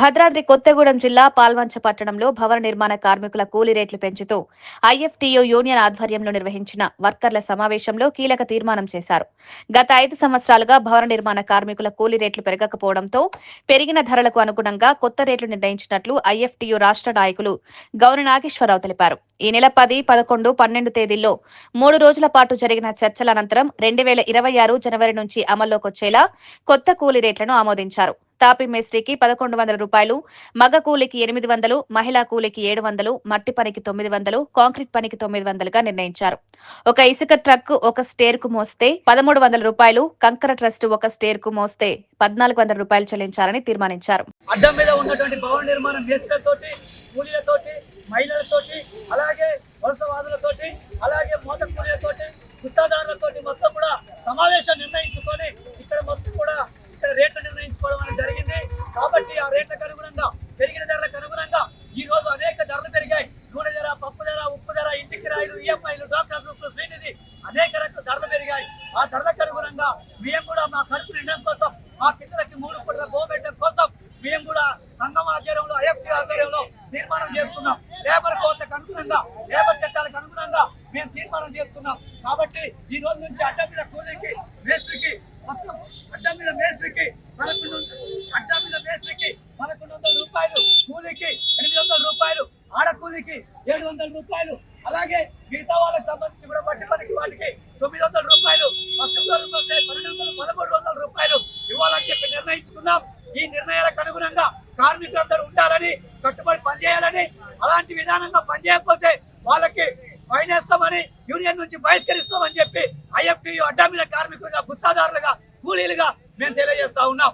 భద్రాద్రి కొత్తగూడెం జిల్లా పాల్వంచ పట్టణంలో భవన నిర్మాణ కార్మికుల కూలీ రేట్లు పెంచుతూ ఐఎఫ్టీయూ యూనియన్ ఆధ్వర్యంలో నిర్వహించిన వర్కర్ల సమావేశంలో కీలక తీర్మానం చేశారు. గత ఐదు సంవత్సరాలుగా భవన నిర్మాణ కార్మికుల కూలీ రేట్లు పెరగకపోవడంతో పెరిగిన ధరలకు అనుగుణంగా కొత్త రేట్లు నిర్ణయించినట్లు ఐఎఫ్టీయూ రాష్ట్ర నాయకులు గౌరి నాగేశ్వరరావు తెలిపారు. ఈ నెల పది పదకొండు పన్నెండు తేదీల్లో మూడు రోజుల పాటు జరిగిన చర్చల అనంతరం రెండు వేల ఇరవై ఆరు జనవరి నుంచి అమల్లోకి వచ్చేలా కొత్త కూలీ రేట్లను ఆమోదించారు. తాపి మేస్త్రికి పదకొండు వందల రూపాయలు మగ కూలికి ఎనిమిది వందలు మహిళా కూలికి ఏడు వందలు మట్టి పనికి తొమ్మిది వందలు కాంక్రీట్ పనికి తొమ్మిది వందలుగా నిర్ణయించారు. ఒక ఇసుక ట్రక్ ఒక స్టేర్కు మోస్తే పదమూడు వందల రూపాయలు కంకర ట్రస్ట్ ఒక స్టేర్కు మోస్తే పద్నాలుగు వందల రూపాయలు చెల్లించాలని తీర్మానించారు. అడ్డం మీద ఉన్నటువంటి భవన నిర్మాణం మేస్త్రులతోటి కూలీలతోటి మహిళలతోటి అలాగే వలసవాదులతోటి అలాగే మోత కూలీలతోటి గుత్తాదారులతోటి మొత్తం కూడా సమావేశం నిర్ణయం ఇక్కడ మొత్తం కూడా ఇక్కడ రేట్లు నిర్ణయించుకోవడం అనేది జరిగింది కాబట్టి ఆ రేట్లకు అనుగుణంగా పెరిగిన ధరలకు అనుగుణంగా ఈ రోజు అనేక ధరలు పెరిగాయి. నూనె ధర పప్పు ధర ఉప్పు ధర ఇంటి కిరాయిలు ఈఎంఐలు డాక్టర్ గ్రూపులు శ్రీనిధి అనేక రకాల ధరలు పెరిగాయి. ఆ ధరలకు అనుగుణంగా మేము కూడా మా ఖర్చు నిండడం కోసం మా పిల్లలకి మూడు పూటల గోబెట్టడం కోసం మేము కూడా సంఘం ఆధ్వర్యంలో ఐఎఫ్టీ ఆధ్వర్యంలో తీర్మానం చేసుకున్నాం. లేబర్ కోర్టులకు అనుగుణంగా లేబర్ చట్టాలకు అనుగుణంగా మేము తీర్మానం చేసుకున్నాం. కాబట్టి ఈ రోజు నుంచి అడ్డ మీద కూలీకి మేస్త్రికి మొత్తం అడ్డం మీద మేస్త్రికి పదకొండు అడ్డం మీద మేస్త్రికి పదకొండు వందల రూపాయలు కూలీకి ఎనిమిది వందల రూపాయలు ఆడ కూలీకి ఏడు వందల రూపాయలు. అలాగే మిగతా వాళ్ళకి సంబంధించి కూడా బట్టి పనికి వాటికి తొమ్మిది వందల రూపాయలు పంతొమ్మిది వందల రూపాయలు పన్నెండు వందలు పదమూడు వందల రూపాయలు ఇవ్వాలని చెప్పి నిర్ణయించుకున్నాం. ఈ నిర్ణయాలకు అనుగుణంగా కార్మికులందరూ ఉండాలని కట్టుబడి పనిచేయాలని అలాంటి విధానంగా పనిచేయకపోతే వాళ్ళకి ఫైన్ వేస్తామని యూనియన్ నుంచి బహిష్కరిస్తామని చెప్పి ఐఎఫ్టీ అడ్డా మీద కార్మికులుగా గుత్తాదారులుగా కూలీలుగా మేము తెలియజేస్తా ఉన్నాం.